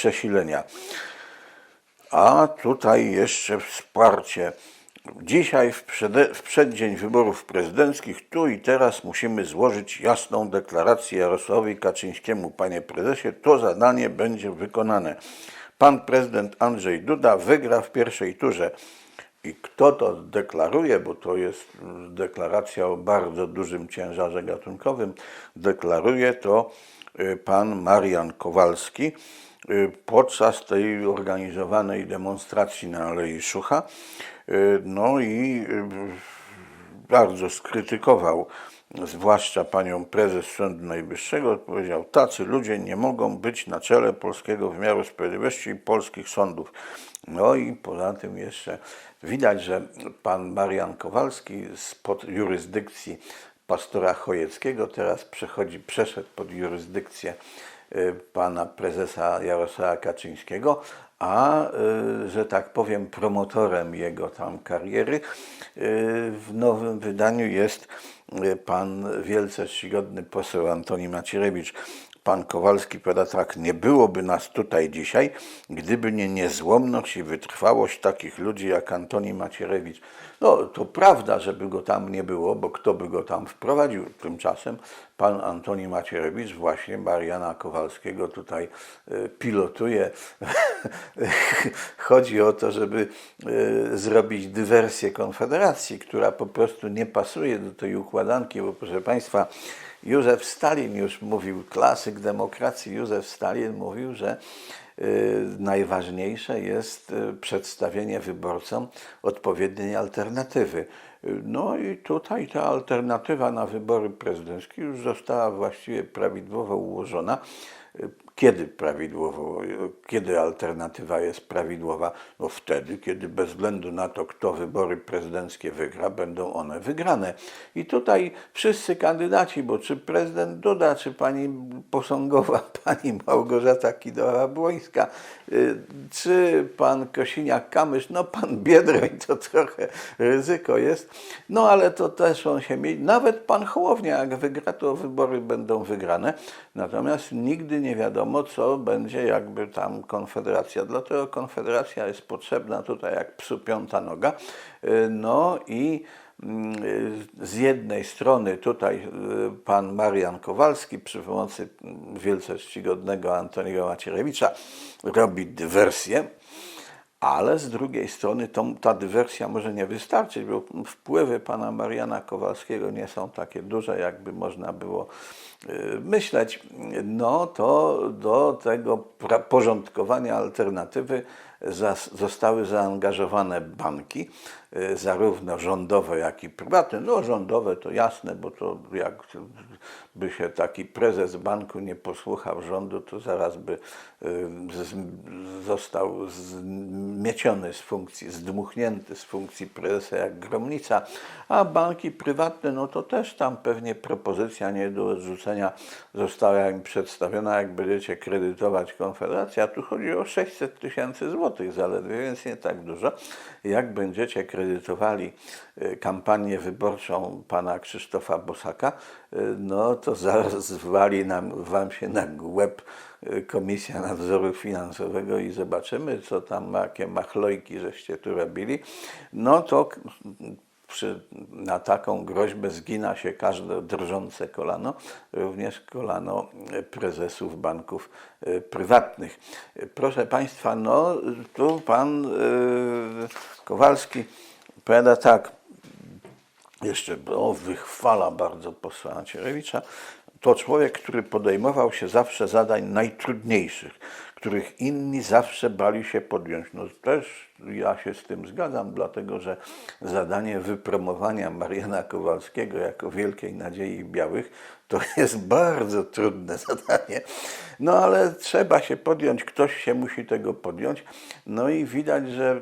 przesilenia. A tutaj jeszcze wsparcie. Dzisiaj, w, przede, w przeddzień wyborów prezydenckich, tu i teraz musimy złożyć jasną deklarację Jarosławowi Kaczyńskiemu. Panie prezesie, to zadanie będzie wykonane. Pan prezydent Andrzej Duda wygra w pierwszej turze. I kto to deklaruje, bo to jest deklaracja o bardzo dużym ciężarze gatunkowym, deklaruje to y, pan Marian Kowalski podczas tej organizowanej demonstracji na Alei Szucha. Y, No i y, bardzo skrytykował zwłaszcza panią prezes Sądu Najwyższego, powiedział, tacy ludzie nie mogą być na czele polskiego wymiaru sprawiedliwości i polskich sądów. No i poza tym jeszcze widać, że pan Marian Kowalski spod jurysdykcji pastora Chojeckiego teraz przechodzi, przeszedł pod jurysdykcję y, pana prezesa Jarosława Kaczyńskiego, a y, że tak powiem promotorem jego tam kariery y, w nowym wydaniu jest y, pan wielce czcigodny poseł Antoni Macierewicz. Pan Kowalski powiada tak, nie byłoby nas tutaj dzisiaj, gdyby nie niezłomność i wytrwałość takich ludzi jak Antoni Macierewicz. No to prawda, żeby go tam nie było, bo kto by go tam wprowadził? Tymczasem pan Antoni Macierewicz właśnie Mariana Kowalskiego tutaj y, pilotuje. Chodzi o to, żeby y, zrobić dywersję Konfederacji, która po prostu nie pasuje do tej układanki, bo proszę Państwa, Józef Stalin już mówił, klasyk demokracji Józef Stalin mówił, że y, najważniejsze jest przedstawienie wyborcom odpowiedniej alternatywy. No i tutaj ta alternatywa na wybory prezydenckie już została właściwie prawidłowo ułożona. Kiedy prawidłowo, kiedy alternatywa jest prawidłowa? No wtedy, kiedy bez względu na to, kto wybory prezydenckie wygra, będą one wygrane. I tutaj wszyscy kandydaci, bo czy prezydent Duda, czy pani posągowa, pani Małgorzata Kidawa-Błońska, y, czy pan Kosiniak-Kamysz, no pan Biedroń to trochę ryzyko jest, no ale to też on się mieli. Nawet pan Hołownia, jak wygra, to wybory będą wygrane. Natomiast nigdy nie wiadomo, co będzie jakby tam Konfederacja. Dlatego Konfederacja jest potrzebna tutaj jak psu piąta noga. No i mm, z jednej strony tutaj y, pan Marian Kowalski przy pomocy mm, wielce czcigodnego Antoniego Macierewicza robi dywersję, ale z drugiej strony to, ta dywersja może nie wystarczyć, bo wpływy pana Mariana Kowalskiego nie są takie duże, jakby można było y, myśleć. No to do tego porządkowania alternatywy zostały zaangażowane banki, y, zarówno rządowe, jak i prywatne. No rządowe to jasne, bo to jak by się taki prezes banku nie posłuchał rządu, to zaraz by y, został zmieciony z funkcji, zdmuchnięty z funkcji prezesa jak gromnica, a banki prywatne, no to też tam pewnie propozycja nie do odrzucenia. Została im przedstawiona, jak będziecie kredytować Konfederację, a tu chodzi o 600 tysięcy złotych zaledwie, więc nie tak dużo. Jak będziecie kredytowali y, kampanię wyborczą pana Krzysztofa Bosaka, y, no to zaraz zwali nam, wam się na łeb y, Komisja Nadzoru Finansowego i zobaczymy, co tam, jakie machlojki żeście tu robili. No to przy, na taką groźbę zgina się każde drżące kolano, również kolano prezesów banków y, prywatnych. Proszę Państwa, no tu pan y, Kowalski powiada tak, jeszcze o, wychwala bardzo posła Macierewicza, to człowiek, który podejmował się zawsze zadań najtrudniejszych, których inni zawsze bali się podjąć. No też ja się z tym zgadzam, dlatego że zadanie wypromowania Mariana Kowalskiego jako wielkiej nadziei białych to jest bardzo trudne zadanie. No ale trzeba się podjąć, ktoś się musi tego podjąć. No i widać, że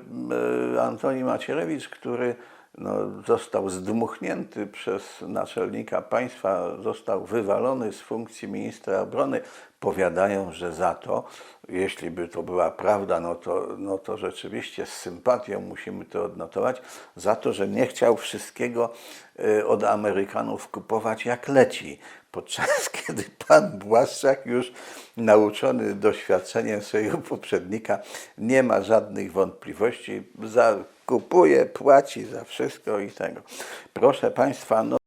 e, Antoni Macierewicz, który no, został zdmuchnięty przez naczelnika państwa, został wywalony z funkcji ministra obrony. Powiadają, że za to, jeśli by to była prawda, no to, no to rzeczywiście z sympatią musimy to odnotować, za to, że nie chciał wszystkiego y, od Amerykanów kupować jak leci. Podczas kiedy pan Błaszczak już nauczony doświadczeniem swojego poprzednika nie ma żadnych wątpliwości, za, kupuje, płaci za wszystko i tego. Proszę Państwa, no